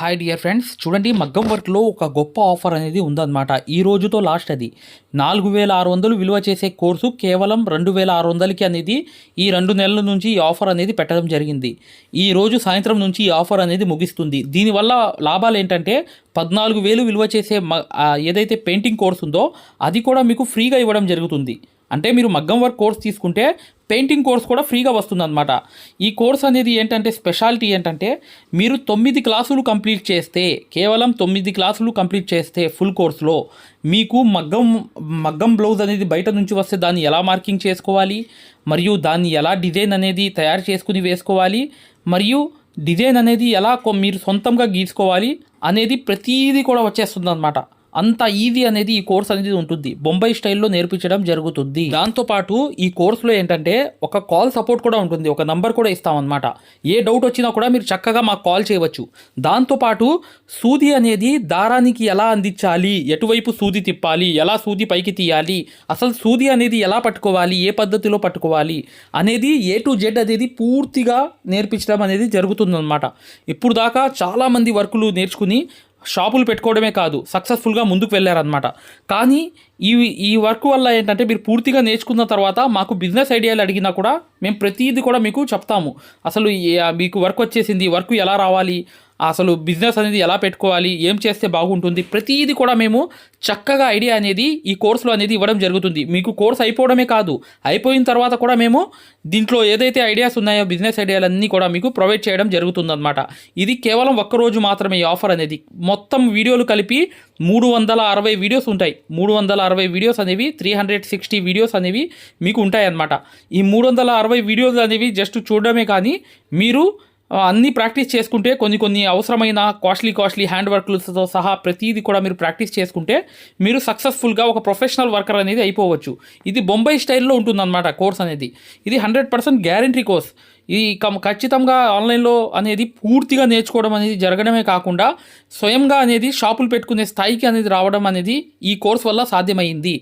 Hi dear friends చూడండి మగ్గం వర్క్లో ఒక గొప్ప ఆఫర్ అనేది ఉందన్నమాట. ఈ రోజుతో లాస్ట్ అది. నాలుగు వేల ఆరు వందలు విలువ చేసే కోర్సు కేవలం రెండు వేల ఆరు వందలకి అనేది ఈ రెండు నెలల నుంచి ఈ ఆఫర్ అనేది పెట్టడం జరిగింది. ఈ రోజు సాయంత్రం నుంచి ఈ ఆఫర్ అనేది ముగిస్తుంది. దీనివల్ల లాభాలు ఏంటంటే పద్నాలుగు వేలు విలువ చేసే ఏదైతే పెయింటింగ్ కోర్స్ ఉందో అది కూడా మీకు ఫ్రీగా ఇవ్వడం జరుగుతుంది. అంటే మీరు మగ్గం వర్క్ కోర్స్ తీసుకుంటే పెయింటింగ్ కోర్స్ కూడా ఫ్రీగా వస్తుందన్నమాట. ఈ కోర్స్ అనేది ఏంటంటే స్పెషాలిటీ ఏంటంటే మీరు తొమ్మిది క్లాసులు కంప్లీట్ చేస్తే కేవలం తొమ్మిది క్లాసులు కంప్లీట్ చేస్తే ఫుల్ కోర్స్లో మీకు మగ్గం మగ్గం బ్లౌజ్ అనేది బయట నుంచి వస్తే దాన్ని ఎలా మార్కింగ్ చేసుకోవాలి? మరియు దాన్ని ఎలా డిజైన్ అనేది తయారు చేసుకుని వేసుకోవాలి? మరియు డిజైన్ అనేది ఎలా కొ- మీరు సొంతంగా గీసుకోవాలి? అనేది ప్రతీది కూడా వచ్చేస్తుంది అనమాట అంత ఈజీ అనేది ఈ కోర్స్ అనేది ఉంటుంది. బొంబాయి స్టైల్లో నేర్పించడం జరుగుతుంది. దాంతోపాటు ఈ కోర్సులో ఏంటంటే ఒక కాల్ సపోర్ట్ కూడా ఉంటుంది. ఒక నంబర్ కూడా ఇస్తామన్నమాట. ఏ డౌట్ వచ్చినా కూడా మీరు చక్కగా మాకు కాల్ చేయవచ్చు. దాంతోపాటు సూది అనేది దారానికి ఎలా అందించాలి? ఎటువైపు సూది తిప్పాలి? ఎలా సూది పైకి తీయాలి? అసలు సూది అనేది ఎలా పట్టుకోవాలి? ఏ పద్ధతిలో పట్టుకోవాలి? అనేది ఏ టు జెడ్ అనేది పూర్తిగా నేర్పించడం అనేది జరుగుతుందన్నమాట. ఇప్పుడు దాకా చాలామంది వర్కులు నేర్చుకుని షాపులు పెట్టుకోవడమే కాదు సక్సెస్ఫుల్గా ముందుకు వెళ్ళారనమాట కానీ ఈ ఈ వర్క్ వల్ల ఏంటంటే మీరు పూర్తిగా నేర్చుకున్న తర్వాత మాకు బిజినెస్ ఐడియాలు అడిగినా కూడా మేము ప్రతిదీ కూడా మీకు చెప్తాము. అసలు మీకు వర్క్ వచ్చేసింది వర్క్ ఎలా రావాలి అసలు బిజినెస్ అనేది ఎలా పెట్టుకోవాలి ఏం చేస్తే బాగుంటుంది ప్రతిదీ కూడా మేము చక్కగా ఐడియా అనేది ఈ కోర్సులో అనేది ఇవ్వడం జరుగుతుంది. మీకు కోర్స్ అయిపోవడమే కాదు అయిపోయిన తర్వాత కూడా మేము దీంట్లో ఏదైతే ఐడియాస్ ఉన్నాయో బిజినెస్ ఐడియాలన్నీ కూడా మీకు ప్రొవైడ్ చేయడం జరుగుతుందన్నమాట. ఇది కేవలం ఒక్కరోజు మాత్రమే ఈ ఆఫర్ అనేది. మొత్తం వీడియోలు కలిపి మూడు వందల అరవై వీడియోస్ ఉంటాయి. మూడు వందల అరవై వీడియోస్ అనేవి త్రీ హండ్రెడ్ సిక్స్టీ వీడియోస్ అనేవి మీకు ఉంటాయన్నమాట. ఈ మూడు వందల అరవై వీడియోస్ అనేవి జస్ట్ చూడడమే కానీ మీరు అన్నీ ప్రాక్టీస్ చేసుకుంటే కొన్ని కొన్ని అవసరమైన కాస్ట్లీ కాస్ట్లీ హ్యాండ్ వర్క్లతో సహా ప్రతిదీ కూడా మీరు ప్రాక్టీస్ చేసుకుంటే మీరు సక్సెస్ఫుల్గా ఒక ప్రొఫెషనల్ వర్కర్ అనేది అయిపోవచ్చు. ఇది బొంబాయి స్టైల్లో ఉంటుందన్నమాట కోర్స్ అనేది. ఇది హండ్రెడ్ పర్సెంట్ గ్యారంటీ కోర్స్. ఇది ఖచ్చితంగా ఆన్లైన్లో అనేది పూర్తిగా నేర్చుకోవడం అనేది జరగడమే కాకుండా స్వయంగా అనేది షాపులు పెట్టుకునే స్థాయికి అనేది రావడం అనేది ఈ కోర్స్ వల్ల సాధ్యమైంది.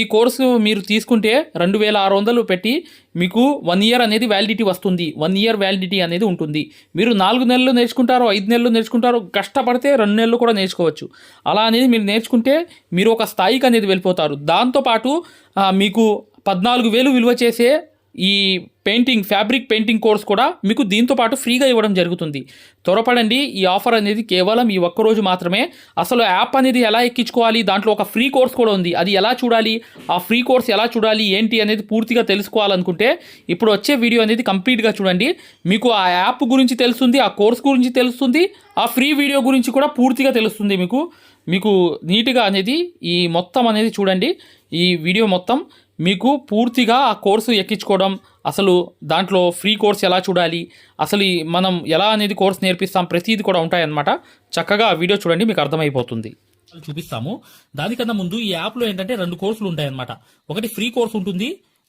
ఈ కోర్సు మీరు తీసుకుంటే రెండు వేల ఆరు వందలు పెట్టి మీకు వన్ ఇయర్ అనేది వ్యాలిడిటీ వస్తుంది. వన్ ఇయర్ వ్యాలిడిటీ అనేది ఉంటుంది. మీరు నాలుగు నెలలు నేర్చుకుంటారో ఐదు నెలలు నేర్చుకుంటారో కష్టపడితే రెండు నెలలు కూడా నేర్చుకోవచ్చు. అలా అనేది మీరు నేర్చుకుంటే మీరు ఒక స్థాయికి అనేది వెళ్ళిపోతారు. దాంతోపాటు మీకు పద్నాలుగు వేలు విలువ చేసే ఈ పెయింటింగ్ ఫ్యాబ్రిక్ పెయింటింగ్ కోర్స్ కూడా మీకు దీంతో పాటు ఫ్రీగా ఇవ్వడం జరుగుతుంది. త్వరపడండి ఈ ఆఫర్ అనేది కేవలం ఈ ఒక్క రోజు మాత్రమే. అసలు యాప్ అనేది ఎలా ఎక్కించుకోవాలి? దాంట్లో ఒక ఫ్రీ కోర్స్ కూడా ఉంది. అది ఎలా చూడాలి? ఆ ఫ్రీ కోర్స్ ఎలా చూడాలి? ఏంటి అనేది పూర్తిగా తెలుసుకోవాలనుకుంటే ఇప్పుడు వచ్చే వీడియో అనేది కంప్లీట్గా చూడండి. మీకు ఆ యాప్ గురించి తెలుస్తుంది ఆ కోర్స్ గురించి తెలుస్తుంది ఆ ఫ్రీ వీడియో గురించి కూడా పూర్తిగా తెలుస్తుంది మీకు. మీకు నీట్గా అనేది ఈ మొత్తం అనేది చూడండి. ఈ వీడియో మొత్తం మీకు పూర్తిగా ఆ కోర్సు ఎక్కించుకోవడం అసలు దాంట్లో ఫ్రీ కోర్స్ ఎలా చూడాలి అసలు ఈ మనం ఎలా అనేది కోర్స్ నేర్పిస్తాం ప్రతిదీ కూడా ఉంటాయన్నమాట. చక్కగా ఆ వీడియో చూడండి మీకు అర్థమైపోతుంది. చూపిస్తాము. దానికన్నా ముందు ఈ యాప్లో ఏంటంటే రెండు కోర్సులు ఉంటాయన్నమాట. ఒకటి ఫ్రీ కోర్స్ ఉంటుంది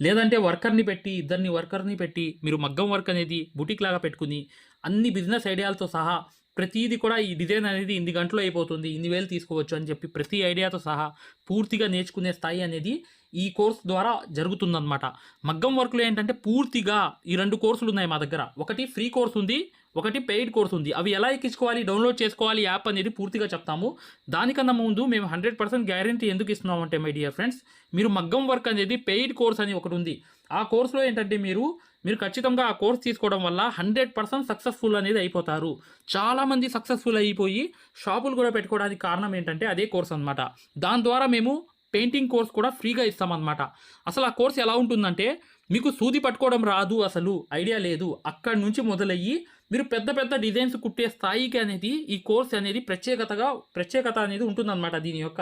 లేదంటే వర్కర్ని పెట్టి ఇద్దరిని వర్కర్ని పెట్టి మీరు మగ్గం వర్క్ అనేది బుటిక్ లాగా పెట్టుకుని అన్ని బిజినెస్ ఐడియాలతో సహా ప్రతిదీ కూడా ఈ డిజైన్ అనేది ఇన్ని గంటలు అయిపోతుంది ఇన్ని వేలు తీసుకోవచ్చు అని చెప్పి ప్రతి ఐడియాతో సహా పూర్తిగా నేర్చుకునే స్థాయి అనేది ఈ కోర్స్ ద్వారా జరుగుతుందన్నమాట. మగ్గం వర్క్లో ఏంటంటే పూర్తిగా ఈ రెండు కోర్సులు ఉన్నాయి మా దగ్గర. ఒకటి ఫ్రీ కోర్స్ ఉంది ఒకటి పెయిడ్ కోర్స్ ఉంది. అవి ఎలా ఎక్కించుకోవాలి డౌన్లోడ్ చేసుకోవాలి యాప్ అనేది పూర్తిగా చెప్తాము. దానికన్నా ముందు మేము హండ్రెడ్ పర్సెంట్ గ్యారంటీ ఎందుకు ఇస్తున్నామంటే మై డియర్ ఫ్రెండ్స్ మీరు మగ్గం వర్క్ అనేది పెయిడ్ కోర్స్ అని ఒకటి ఉంది. ఆ కోర్సులో ఏంటంటే మీరు మీరు ఖచ్చితంగా ఆ కోర్స్ తీసుకోవడం వల్ల హండ్రెడ్ పర్సెంట్ సక్సెస్ఫుల్ అనేది అయిపోతారు. చాలామంది సక్సెస్ఫుల్ అయిపోయి షాపులు కూడా పెట్టుకోవడానికి కారణం ఏంటంటే అదే కోర్స్ అనమాట దాని ద్వారా మేము పెయింటింగ్ కోర్స్ కూడా ఫ్రీగా ఇస్తామన్నమాట. అసలు ఆ కోర్స్ ఎలా ఉంటుందంటే మీకు సూది పట్టుకోవడం రాదు అసలు ఐడియా లేదు. అక్కడి నుంచి మొదలయ్యి మీరు పెద్ద పెద్ద డిజైన్స్ కుట్టే స్థాయికి అనేది ఈ కోర్స్ అనేది ప్రత్యేకతగా ప్రత్యేకత అనేది ఉంటుందన్నమాట దీని యొక్క.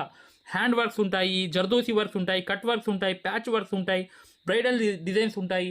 హ్యాండ్ వర్క్స్ ఉంటాయి జర్దోసి వర్క్స్ ఉంటాయి కట్ వర్క్స్ ఉంటాయి ప్యాచ్ వర్క్స్ ఉంటాయి బ్రైడల్ డిజైన్స్ ఉంటాయి.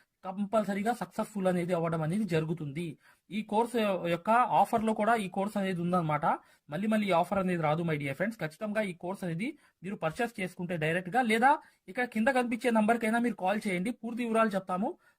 కంపల్సరీగా సక్సెస్ఫుల్ అనేది అవ్వడం అనేది జరుగుతుంది. ఈ కోర్స్ యొక్క ఆఫర్లో కూడా ఈ కోర్స్ అనేది ఉందన్నమాట. మళ్ళీ మళ్ళీ ఆఫర్ అనేది రాదు మై డియర్ ఫ్రెండ్స్. ఖచ్చితంగా ఈ కోర్స్ అనేది మీరు పర్చేస్ చేసుకుంటే డైరెక్ట్గా లేదా ఇక్కడ కింద కనిపించే నంబర్కైనా మీరు కాల్ చేయండి. పూర్తి వివరాలు చెప్తాము.